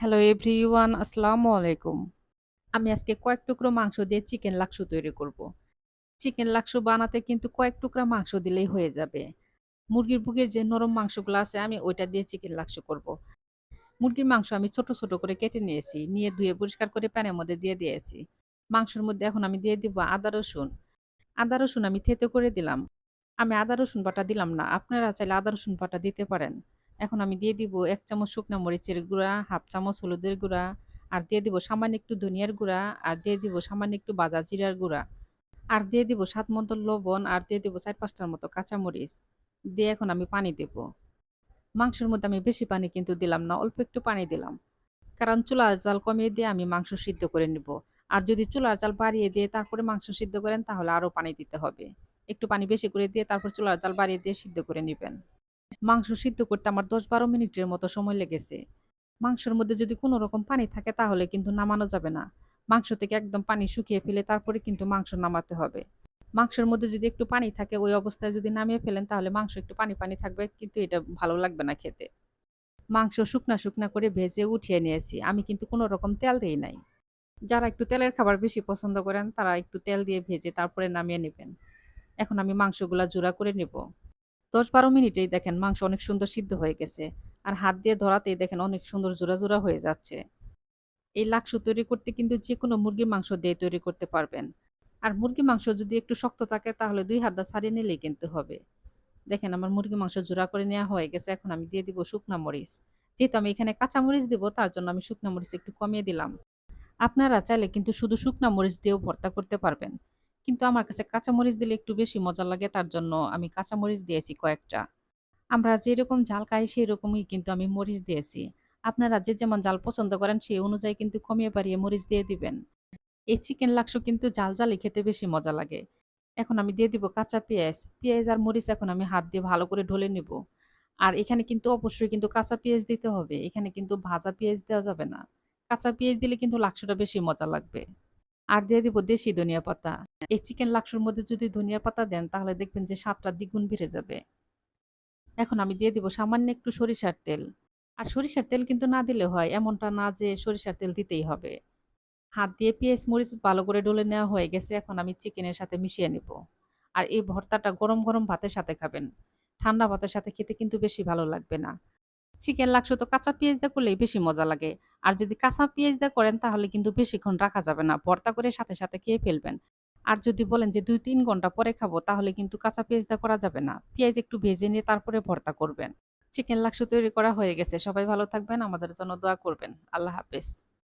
Hello everyone আসসালামু আলাইকুম আমি আজকে কয়েক টুকরো মাংস দিয়ে চিকেন লাকসু তৈরি করব। চিকেন লাকসু বানাতে কিন্তু কয়েক টুকরা মাংস দিলেই হয়ে যাবে। মুরগির বুকের যে নরম মাংসগুলো আছে, আমি ওইটা দিয়ে চিকেন লাকসু করব। মুরগির মাংস আমি ছোট ছোট করে কেটে নিয়েছি, নিয়ে ধুয়ে পরিষ্কার করে প্যানের মধ্যে দিয়ে দিয়েছি। মাংসের মধ্যে এখন আমি দিয়ে দিব আদা, রসুন। আদা, রসুন আমি থেতে করে দিলাম। আমি আদা, রসুন বাটা দিলাম না, আপনারা চাইলে আদা, রসুন বাটা দিতে পারেন। এখন আমি দিয়ে দিব এক চামচ শুকনো মরিচের গুঁড়া, হাফ চামচ হলুদের গুঁড়া, আর দিয়ে দিব সামান্য একটু ধনিয়ার গুঁড়া, আর দিয়ে দিব সামান্য একটু বাজা জিরার গুঁড়া। আর দিয়ে দিব সাত মতো লবণ, আর দিয়ে দিব চার পাঁচটার মতো কাঁচামরিচ। দিয়ে এখন আমি পানি দেব। মাংসের মধ্যে আমি বেশি পানি কিন্তু দিলাম না, অল্প একটু পানি দিলাম। কারণ চুলার জাল কমিয়ে দিয়ে আমি মাংস সিদ্ধ করে নিব। আর যদি চুলার জাল বাড়িয়ে দিয়ে তারপরে মাংস সিদ্ধ করেন তাহলে আরও পানি দিতে হবে। একটু পানি বেশি করে দিয়ে তারপর চুলার জাল বাড়িয়ে দিয়ে সিদ্ধ করে নেবেন। মাংস সিদ্ধ করতে আমার দশ বারো মিনিটের মতো সময় লেগেছে। মাংসের মধ্যে যদি কোনো রকম পানি থাকে তাহলে কিন্তু নামানো যাবে না। মাংস থেকে একদম পানি শুকিয়ে ফেলে তারপরে কিন্তু মাংস নামাতে হবে। মাংসের মধ্যে যদি একটু পানি থাকে ওই অবস্থায় যদি নামিয়ে ফেলেন তাহলে মাংস একটু পানি পানি থাকবে কিন্তু এটা ভালো লাগবে না খেতে। মাংস শুকনা শুকনা করে ভেজে উঠিয়ে নিয়েছি। আমি কিন্তু কোনো রকম তেল দিই নাই। যারা একটু তেলের খাবার বেশি পছন্দ করেন তারা একটু তেল দিয়ে ভেজে তারপরে নামিয়ে নেবেন। এখন আমি মাংসগুলা জোড়া করে নেব। দশ বারো মিনিটেই দেখেন মাংস অনেক সুন্দর সিদ্ধ হয়ে গেছে। আর হাত দিয়ে ধরাতেই দেখেন অনেক সুন্দর জোড়া জোড়া হয়ে যাচ্ছে। এই লাকসু তৈরি করতে কিন্তু যে কোনো মুরগির মাংস দিয়ে তৈরি করতে পারবেন। আর মুরগি মাংস যদি একটু শক্ত থাকে, তাহলে দুই হাত দা ছাড়িয়ে নিলেই কিন্তু হবে। দেখেন আমার মুরগি মাংস জোড়া করে নেওয়া হয়ে গেছে, এখন আমি দিয়ে দিব শুকনা মরিচ। যেহেতু আমি এখানে কাঁচা মরিচ দিব, তার জন্য আমি শুকনা মরিচ একটু কমিয়ে দিলাম। আপনারা চাইলে কিন্তু শুধু শুকনা মরিচ দিয়েও ভর্তা করতে পারবেন। কিন্তু আমার কাছে কাঁচা মরিচ দিলে একটু বেশি মজা লাগে, তার জন্য আমি কাঁচা মরিচ দিয়েছি কয়েকটা। আমরা যেরকম ঝাল খাই সেই রকমই কিন্তু আমি মরিচ দিয়েছি। আপনারা যে যেমন জাল পছন্দ করেন, সেই অনুযায়ী কিন্তু কমিয়ে বাড়িয়ে মরিচ দিয়ে দিবেন। এই চিকেন লাকসু কিন্তু জাল জালে খেতে বেশি মজা লাগে। এখন আমি দিয়ে দিব কাঁচা পেঁয়াজ। পেঁয়াজ আর মরিচ এখন আমি হাত দিয়ে ভালো করে ঢলে নেব। আর এখানে কিন্তু অবশ্যই কিন্তু কাঁচা পেঁয়াজ দিতে হবে। এখানে কিন্তু ভাজা পেঁয়াজ দেওয়া যাবে না। কাঁচা পেঁয়াজ দিলে কিন্তু লাকসুটা বেশি মজা লাগবে। আর দিয়ে দিব দেশি ধনিয়া পাতা। এই চিকেন লাকসুর মধ্যে যদি ধনিয়া পাতা দেন, তাহলে দেখবেন যে স্বাদটা দ্বিগুণ বেড়ে যাবে। এখন আমি দিয়ে দিব সামান্য একটু সরিষার তেল। আর সরিষার তেল কিন্তু না দিলে হয়, এমনটা না যে সরিষার তেল দিতেই হবে। হাত দিয়ে পেঁয়াজ, মরিচ ভালো করে ডলে নেওয়া হয়ে গেছে, এখন আমি চিকেনের সাথে মিশিয়ে নেব। আর এই ভর্তাটা গরম গরম ভাতের সাথে খাবেন। ঠান্ডা ভাতের সাথে খেতে কিন্তু বেশি ভালো লাগবে না। চিকেন লাকসু তো কাঁচা পেঁয়াজ দিয়ে করলেই বেশি মজা লাগে। আর যদি কাঁচা পেঁয়াজ দিয়ে করেন, তাহলে কিন্তু বেশিক্ষণ রাখা যাবে না। ভর্তা করে সাথে সাথে খেয়ে ফেলবেন। আর যদি বলেন যে দুই তিন ঘণ্টা পরে খাব, তাহলে কিন্তু কাঁচা পেঁয়াজ দিয়ে করা যাবে না। পেঁয়াজ একটু ভেজে নিয়ে তারপরে ভর্তা করবেন। চিকেন লাক্সু তৈরি করা হয়ে গেছে। সবাই ভালো থাকবেন। আমাদের জন্য দোয়া করবেন। আল্লাহ হাফেজ।